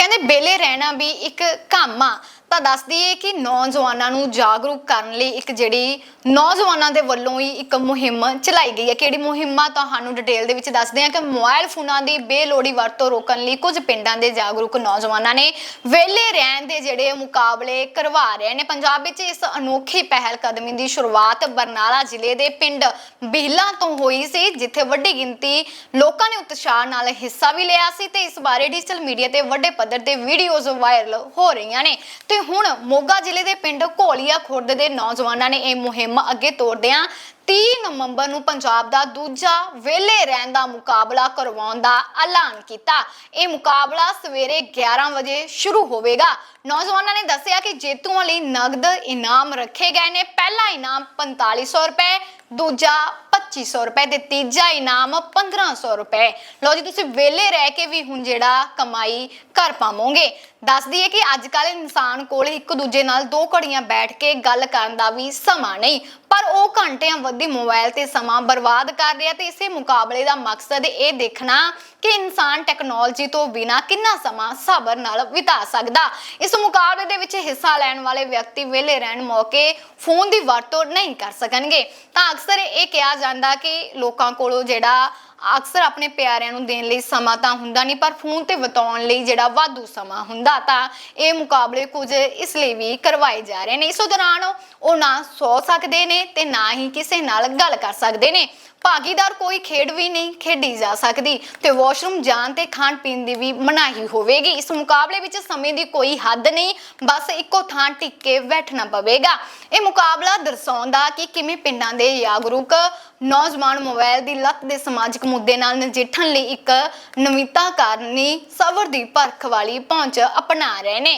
ਕਹਿੰਦੇ ਬੇਲੇ ਰਹਿਣਾ ਵੀ ਇੱਕ ਕੰਮ ਆ। ਤਾਂ ਦੱਸ ਦਈਏ ਕਿ ਨੌਜਵਾਨਾਂ ਨੂੰ ਜਾਗਰੂਕ ਕਰਨ ਲਈ ਇੱਕ ਜਿਹੜੀ ਨੌਜਵਾਨਾਂ ਦੇ ਵੱਲੋਂ ਹੀ ਇੱਕ ਮੁਹਿੰਮ ਚਲਾਈ ਗਈ ਹੈ। ਕਿਹੜੀ ਮੁਹਿੰਮ ਆ ਤੁਹਾਨੂੰ ਡਿਟੇਲ ਦੇ ਵਿੱਚ ਦੱਸਦੇ ਹਾਂ ਕਿ ਮੋਬਾਈਲ ਫੋਨਾਂ ਦੀ ਬੇਲੋੜੀ ਵਰਤੋਂ ਰੋਕਣ ਲਈ ਕੁਝ ਪਿੰਡਾਂ ਦੇ ਜਾਗਰੂਕ ਨੌਜਵਾਨਾਂ ਨੇ ਵਿਹਲੇ ਰਹਿਣ ਦੇ ਜਿਹੜੇ ਮੁਕਾਬਲੇ ਕਰਵਾ ਰਹੇ ਨੇ। ਪੰਜਾਬ ਵਿੱਚ ਇਸ ਅਨੋਖੀ ਪਹਿਲ ਕਦਮੀ ਦੀ ਸ਼ੁਰੂਆਤ ਬਰਨਾਲਾ ਜ਼ਿਲ੍ਹੇ ਦੇ ਪਿੰਡ ਬਿਹਲਾ ਤੋਂ ਹੋਈ ਸੀ, ਜਿੱਥੇ ਵੱਡੀ ਗਿਣਤੀ ਲੋਕਾਂ ਨੇ ਉਤਸ਼ਾਹ ਨਾਲ ਹਿੱਸਾ ਵੀ ਲਿਆ ਸੀ ਤੇ ਇਸ ਬਾਰੇ ਡਿਜੀਟਲ ਮੀਡੀਆ ਤੇ ਵੱਡੇ ਪੱਧਰ ਤੇ ਵੀਡੀਓਜ਼ ਵਾਇਰਲ ਹੋ ਰਹੀਆਂ ਨੇ। ਤੇ ਹੁਣ ਮੋਗਾ ਜ਼ਿਲ੍ਹੇ ਦੇ ਪਿੰਡ ਘੋਲੀਆ ਖੁਰਦ ਦੇ ਨੌਜਵਾਨਾਂ ਨੇ ਇਹ ਮੁਹਿੰਮ ਅੱਗੇ ਤੋਰਦਿਆਂ 30 ਨਵੰਬਰ ਨੂੰ ਪੰਜਾਬ ਦਾ ਦੂਜਾ ਵਿਹਲੇ ਰਹਿਣ ਦਾ ਮੁਕਾਬਲਾ ਕਰਵਾਉਣ ਦਾ ਐਲਾਨ ਕੀਤਾ। ਇਹ ਮੁਕਾਬਲਾ ਸਵੇਰੇ 11 ਵਜੇ ਸ਼ੁਰੂ ਹੋਵੇਗਾ। ਨੌਜਵਾਨਾਂ ਨੇ ਦੱਸਿਆ ਕਿ ਜੇਤੂਆਂ ਲਈ ਨਗਦ ਇਨਾਮ ਰੱਖੇ ਗਏ ਨੇ। ਪਹਿਲਾ ਇਨਾਮ 4500 ਰੁਪਏ, ਦੂਜਾ 2500 ਰੁਪਏ ਤੇ ਤੀਜਾ ਇਨਾਮ 1500 ਰੁਪਏ। ਲਓ ਜੀ, ਤੁਸੀਂ ਵਿਹਲੇ ਰਹਿ ਕੇ ਵੀ ਹੁਣ ਜਿਹੜਾ ਕਮਾਈ ਕਰ ਪਾਵੋਗੇ। ਦੱਸ ਦਈਏ ਕਿ ਅੱਜ ਕੱਲ ਇਨਸਾਨ ਕੋਲ ਇੱਕ ਦੂਜੇ ਨਾਲ ਦੋ ਘੜੀਆਂ ਬੈਠ ਕੇ ਗੱਲ ਕਰਨ ਦਾ ਵੀ ਸਮਾਂ ਨਹੀਂ। ਪਰ ਉਹ ਘੰਟਿਆਂ ਵੱਧੀ ਮੋਬਾਈਲ ਤੇ ਸਮਾਂ ਬਰਬਾਦ ਕਰ ਰਿਹਾ ਤੇ ਇਸੇ ਮੁਕਾਬਲੇ ਦਾ ਮਕਸਦ ਇਹ ਦੇਖਣਾ ਕਿ ਇਨਸਾਨ ਟੈਕਨੋਲੋਜੀ ਤੋਂ ਬਿਨਾ ਕਿੰਨਾ ਸਮਾਂ ਸਬਰ ਨਾਲ ਬਿਤਾ ਸਕਦਾ। ਇਸ ਮੁਕਾਬਲੇ ਦੇ ਵਿੱਚ ਹਿੱਸਾ ਲੈਣ ਵਾਲੇ ਵਿਅਕਤੀ ਵਿਹਲੇ ਰਹਿਣ ਮੌਕੇ ਫੋਨ ਦੀ ਵਰਤੋਂ ਨਹੀਂ ਕਰ ਸਕਣਗੇ। ਤਾਂ ਅਕਸਰ ਇਹ ਕਿਹਾ ਜਾਂਦਾ ਕਿ ਲੋਕਾਂ ਕੋਲੋਂ ਜਿਹੜਾ ਅਕਸਰ ਆਪਣੇ ਪਿਆਰਿਆਂ ਨੂੰ ਦੇਣ ਲਈ ਸਮਾਂ ਤਾਂ ਹੁੰਦਾ ਨਹੀਂ, ਪਰ ਫੋਨ ਤੇ ਬਿਤਾਉਣ ਲਈ ਜਿਹੜਾ ਵਾਧੂ ਸਮਾਂ ਹੁੰਦਾ ਤਾਂ ਇਹ ਮੁਕਾਬਲੇ ਕੁਝ ਇਸ ਲਈ ਵੀ ਕਰਵਾਏ ਜਾ ਰਹੇ ਨੇ। ਇਸ ਦੌਰਾਨ ਉਹ ਨਾ ਸੌ ਸਕਦੇ ਨੇ ਤੇ ਨਾ ਹੀ ਕਿਸੇ ਨਾਲ ਗੱਲ ਕਰ ਸਕਦੇ ਨੇ। ਭਾਗੀਦਾਰ ਕੋਈ ਖੇਡ ਵੀ ਨਹੀਂ ਖੇਡੀ ਜਾ ਸਕਦੀ ਤੇ ਵਾਸ਼ਰੂਮ ਜਾਣ ਤੇ ਖਾਣ ਪੀਣ ਦੀ ਵੀ ਮਨਾਹੀ ਹੋਵੇਗੀ। ਇਸ ਮੁਕਾਬਲੇ ਵਿੱਚ ਸਮੇਂ ਦੀ ਕੋਈ ਹੱਦ ਨਹੀਂ, ਬਸ ਇੱਕੋ ਥਾਂ ਟਿਕ ਕੇ ਬੈਠਣਾ ਪਵੇਗਾ। ਇਹ ਮੁਕਾਬਲਾ ਦਰਸਾਉਂਦਾ ਕਿ ਕਿਵੇਂ ਪਿੰਡਾਂ ਦੇ ਜਾਗਰੂਕ ਨੌਜਵਾਨ ਮੋਬਾਈਲ ਦੀ ਲੱਤ ਦੇ ਸਮਾਜਿਕ ਮੁੱਦੇ ਨਾਲ ਨਜਿੱਠਣ ਲਈ ਇੱਕ ਨਵੀਤਾ ਕਾਰਨੀ ਸਬਰ ਦੀ ਪਰਖ ਵਾਲੀ ਪਹੁੰਚ ਅਪਣਾ ਰਹੇ ਨੇ।